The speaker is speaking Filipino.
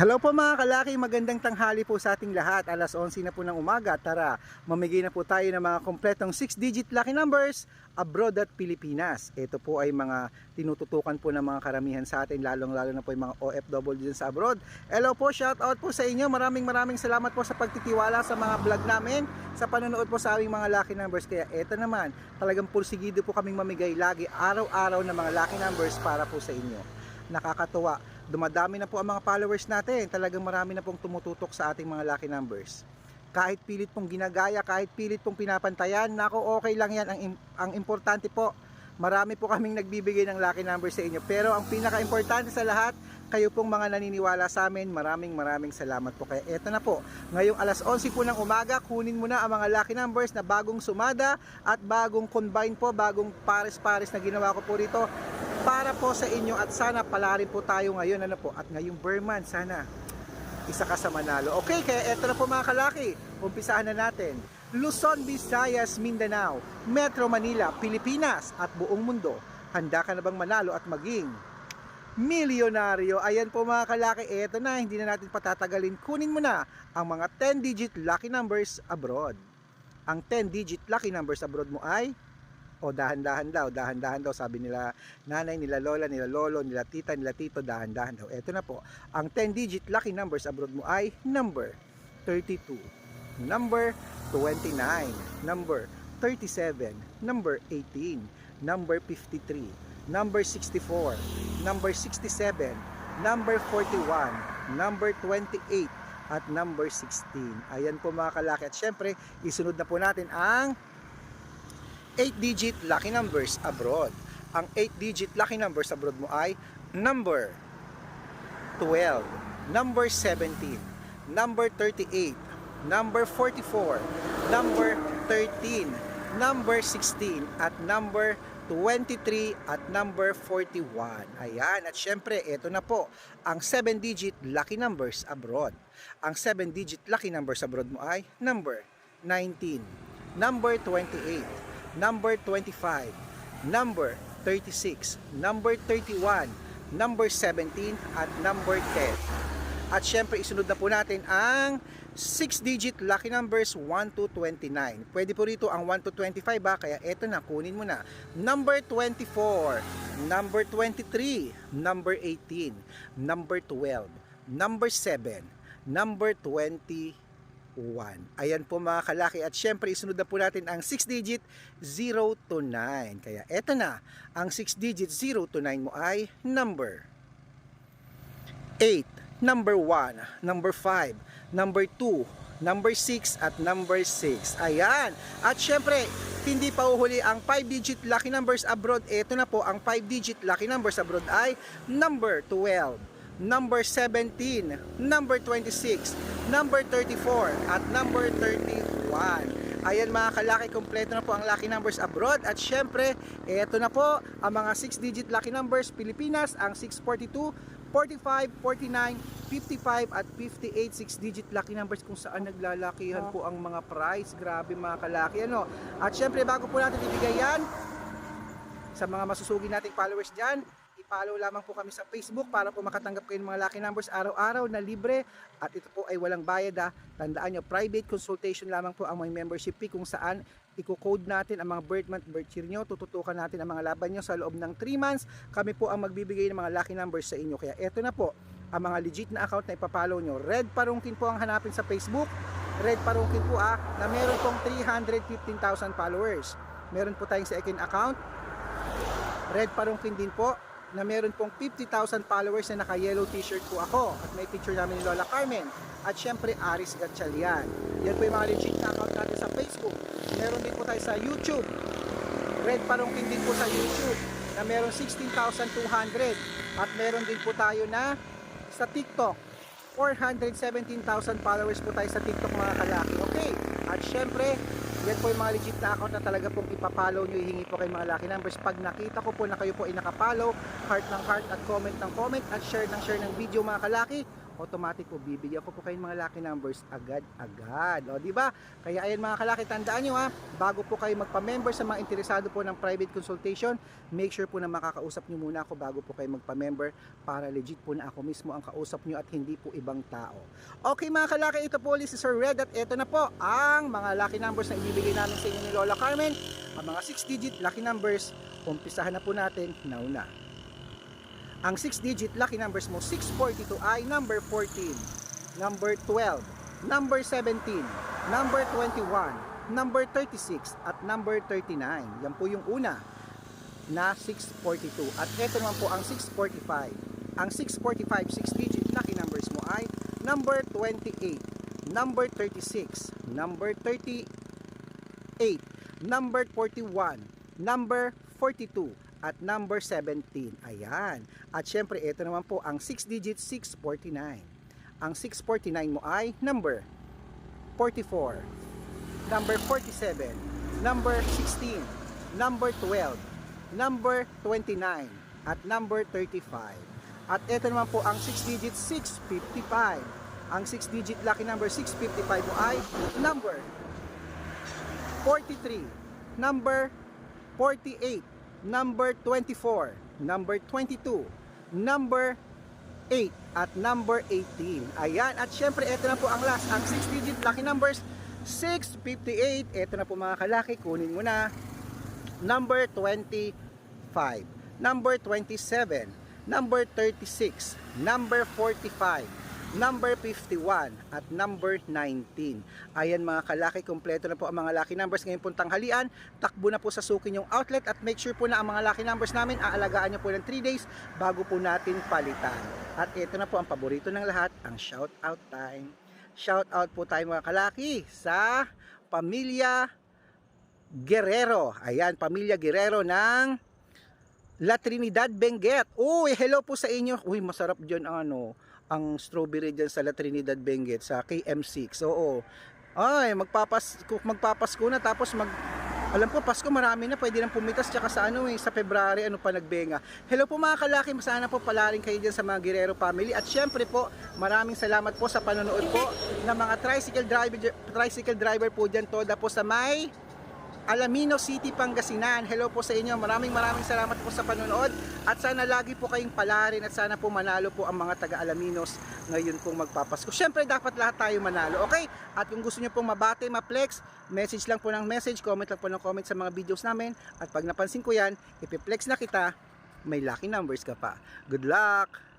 Hello po mga kalaki, magandang tanghali po sa ating lahat. Alas 11 na po ng umaga. Tara, mamigay na po tayo ng mga kompletong 6-digit lucky numbers abroad at Pilipinas. Ito po ay mga tinututukan po ng mga karamihan sa atin, lalong-lalo na po yung mga OFW dyan sa abroad. Hello po, shout out po sa inyo. Maraming maraming salamat po sa pagtitiwala sa mga vlog namin, sa panonood po sa aming mga lucky numbers. Kaya ito naman, talagang pursigido po kaming mamigay lagi araw-araw ng mga lucky numbers para po sa inyo. Nakakatuwa dumadami na po ang mga followers natin. Talagang marami na pong tumututok sa ating mga lucky numbers. Kahit pilit pong ginagaya, kahit pilit pong pinapantayan, nako okay lang yan. Ang, ang importante po, marami po kaming nagbibigay ng lucky numbers sa inyo. Pero ang pinaka-importante sa lahat, kayo pong mga naniniwala sa amin, maraming maraming salamat po. Kaya eto na po, ngayong alas 11 po ng umaga, kunin mo na ang mga lucky numbers na bagong sumada at bagong combine po, bagong pares-pares na ginawa ko po rito para po sa inyo at sana pala rin po tayo ngayon ano po at ngayong Berman sana isa ka sa manalo. Okay kaya eto na po mga kalaki umpisahan na natin. Luzon, Visayas, Mindanao Metro Manila, Pilipinas at buong mundo. Handa ka na bang manalo at maging milyonaryo? Ayan po mga kalaki eto na hindi na natin patatagalin. Kunin mo na ang mga 10 digit lucky numbers abroad. Ang 10 digit lucky numbers abroad mo ay o dahan-dahan daw, dahan-dahan daw sabi nila nanay, nila lola, nila lolo, nila tita, nila tito, dahan-dahan daw. Ito na po, ang 10 digit lucky numbers abroad mo ay number 32, number 29, number 37, number 18, number 53, number 64, number 67, number 41, number 28, at number 16. Ayan po mga kalaki. At syempre, isunod na po natin ang 8-digit lucky numbers abroad. Ang 8-digit lucky numbers abroad mo ay number 12, number 17, number 38, number 44, number 13, number 16, at number 23 at number 41. Ayan, at syempre, ito na po, ang 7-digit lucky numbers abroad. Ang 7-digit lucky numbers abroad mo ay number 19, number 28, number 25, number 36, number 31, number 17, at number 10. At syempre, isunod na po natin ang 6-digit lucky numbers 1 to 29. Pwede po rito ang 1 to 25 ba? Kaya eto na, kunin mo na. Number 24, number 23, number 18, number 12, number 7, number 21. Ayan po mga kalaki. At syempre, isunod na po natin ang 6-digit 0 to 9. Kaya eto na, ang 6-digit 0 to 9 mo ay number 8, number 1, number 5, number 2, number 6 at number 6. Ayan. At syempre, hindi pa uhuli ang 5-digit lucky numbers abroad. Ito na po, ang 5-digit lucky numbers abroad ay number 12, number 17, number 26, number 34 at number 31. Ayan mga kalaki, kompleto na po ang lucky numbers abroad. At syempre, eto na po ang mga 6-digit lucky numbers Pilipinas, ang 642, 45, 49, 55 at 58 6-digit lucky numbers kung saan naglalakihan po ang mga price. Grabe mga kalaki ano. At syempre bago po natin ibigay yan sa mga masusugi nating followers dyan, i-follow lamang po kami sa Facebook para po makatanggap kayo ng mga lucky numbers araw-araw na libre at ito po ay walang bayad ha. Tandaan nyo, private consultation lamang po ang may membership fee kung saan i-code natin ang mga birth month, birth year nyo, tututukan natin ang mga laban nyo sa loob ng 3 months. Kami po ang magbibigay ng mga lucky numbers sa inyo. Kaya eto na po, ang mga legit na account na ipapollow nyo. Red Parungkin po ang hanapin sa Facebook. Red Parungkin po ah, na meron pong 315,000 followers. Meron po tayong second account, Red Parungkin din po na meron pong 50,000 followers na naka-yellow t-shirt po ako at may picture namin ni Lola Carmen at syempre Aris Gatchalian. Yan po yung mga legit na account natin sa Facebook. Meron din po tayo sa YouTube. Red Parungkin din po sa YouTube na meron 16,200 at meron din po tayo na sa TikTok. 417,000 followers po tayo sa TikTok mga kalaki. Okay. At syempre yan po yung mga legit na account na talaga pong ipapollow nyo, hihingi po kayo mga lucky numbers. Pag nakita ko po na kayo po ay nakapollow, heart ng heart at comment ng comment at share ng share ng video mga kalaki, automatic po bibigyan ko po kayo ng mga lucky numbers agad-agad. O, di ba? Kaya ayan mga kalaki, tandaan nyo ha, bago po kayo magpa-member sa mga interesado po ng private consultation, make sure po na makakausap nyo muna ako bago po kayo magpa-member para legit po na ako mismo ang kausap nyo at hindi po ibang tao. Okay mga kalaki, ito po ulit si Sir Red at ito na po ang mga lucky numbers na ibibigay namin sa inyo ni Lola Carmen. Ang mga 6-digit lucky numbers, umpisahan na po natin nauna. Ang 6-digit lucky numbers mo, 642 ay number 14, number 12, number 17, number 21, number 36, at number 39. Yan po yung una na 642. At ito naman po ang 645. Ang 645 6-digit lucky numbers mo ay number 28, number 36, number 38, number 41, number 42, at number 17. Ayan. At syempre, ito naman po ang 6-digit 649. Ang 649 mo ay number 44, number 47, number 16, number 12, number 29, at number 35. At ito naman po ang 6-digit 655. Ang 6-digit lucky number 655 mo ay number 43, number 48, number 24, number 22, number 8, at number 18. Ayan, at syempre ito na po ang last, ang 6-digit lucky numbers 658. Ito na po mga kalaki, kunin mo na. Number 25, number 27, number 36, number 45, number 51, at number 19. Ayan mga kalaki, kompleto na po ang mga lucky numbers ngayon pong tanghalian. Takbo na po sa sukin yung outlet at make sure po na ang mga lucky numbers namin aalagaan nyo po ng 3 days bago po natin palitan. At ito na po ang paborito ng lahat, ang shout out time. Shout out po tayo mga kalaki sa pamilya Guerrero. Ayan, pamilya Guerrero ng La Trinidad Benguet. Uy, hello po sa inyo. Uy, masarap dyan ano, ang strawberry dyan sa La Trinidad Benguet sa KM6. Oo. Ay, magpapas magpapasko na tapos mag alam ko Pasko marami na pwede nang pumitas tsaka sa ano eh sa February ano pa nagbenga. Hello po mga kalaki, sana po palarin kayo diyan sa mga Guerrero family at syempre po maraming salamat po sa panonood po ng mga tricycle driver tricycle driver po diyan toda po sa may Alamino City, Pangasinan. Hello po sa inyo. Maraming maraming salamat po sa panonood. At sana lagi po kayong palarin at sana po manalo po ang mga taga Alaminos ngayon pong magpapasko. Siyempre dapat lahat tayo manalo. Okay? At kung gusto niyo pong mabate, ma-flex, message lang po ng message, comment lang po ng comment sa mga videos namin. At pag napansin ko yan, ipiplex na kita, may lucky numbers ka pa. Good luck!